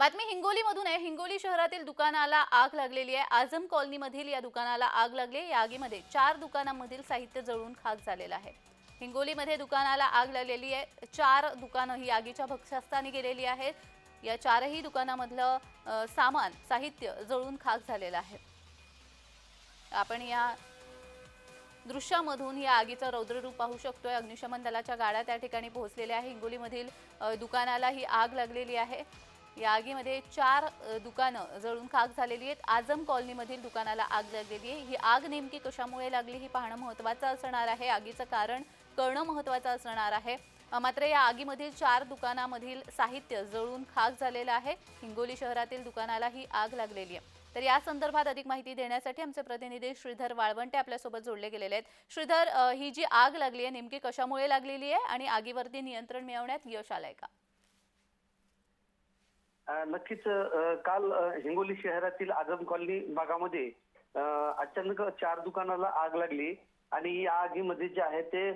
बातमी हिंगोलीमधून आहे. हिंगोली शहरातील दुकानाला आग लागलेली आहे. आझम कॉलनीमधील या दुकानाला आग लागली आहे. या आगीमध्ये चार दुकानांमधील साहित्य जळून खाक झालेलं आहे. हिंगोलीमध्ये दुकानाला आग लागलेली आहे. चार दुकानं ही आगीच्या भक्षस्थानी गेलेली आहेत. या चारही दुकानामधलं सामान साहित्य जळून खाक झालेलं आहे. आपण या दृश्यामधून या आगीचं रौद्ररूप पाहू शकतोय. अग्निशमन दलाच्या गाड्या त्या ठिकाणी पोहोचलेल्या आहे. हिंगोलीमधील दुकानाला ही आग लागलेली आहे. या आगीमध्ये चार दुकानं जळून खाक झालेली आहेत. आझम कॉलनीमधील दुकानाला आग लागलेली आहे. ही आग नेमकी कशामुळे लागली ही पाहणं महत्त्वाचं असणार आहे. आगीचं कारण कळणं महत्त्वाचं असणार आहे. मात्र या आगीमधील चार दुकानामधील साहित्य जळून खाक झालेलं आहे. हिंगोली शहरातील दुकानाला ही आग लागलेली आहे. तर या संदर्भात अधिक माहिती देण्यासाठी आमचे प्रतिनिधी श्रीधर वाळवंटे आपल्यासोबत जोडले गेलेले आहेत. श्रीधर ही जी आग लागली आहे नेमकी कशामुळे लागलेली आहे आणि आगीवरती नियंत्रण मिळवण्यात यश आलंय का? नक्कीच काल हिंगोली शहरातील आझम कॉलनी भागामध्ये अचानक चार दुकानाला आग लागली आणि या आगीमध्ये जे आहे ते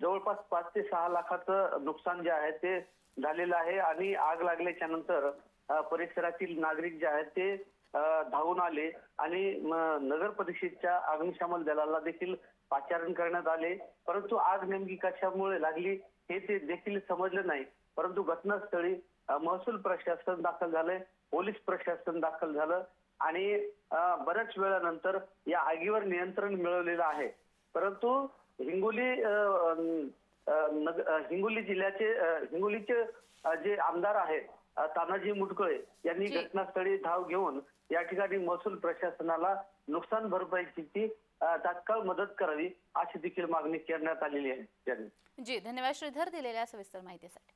जवळपास पाच ते सहा लाखाचं नुकसान जे आहे ते झालेलं आहे आणि आग लागल्याच्या नंतर परिसरातील नागरिक जे आहेत ते धावून आले आणि नगर परिषदेच्या अग्निशमन दलाला देखील पाचारण करण्यात आले. परंतु आग नेमकी कशामुळे लागली हे ते देखील समजलं नाही. परंतु घटनास्थळी महसूल प्रशासन दाखल झालंय पोलीस प्रशासन दाखल झालं आणि बऱ्याच वेळानंतर या आगीवर नियंत्रण मिळवलेलं आहे. परंतु हिंगोली हिंगोली जिल्ह्याचे हिंगोलीचे जे आमदार आहेत तानाजी मुटकळे यांनी. घटनास्थळी धाव घेऊन या ठिकाणी महसूल प्रशासनाला नुकसान भरपाईची अ, तात्काळ मदत करावी अशी देखील मागणी करण्यात आलेली आहे त्यांनी. जी धन्यवाद. श्रीधर दिलेल्या सविस्तर माहितीसाठी.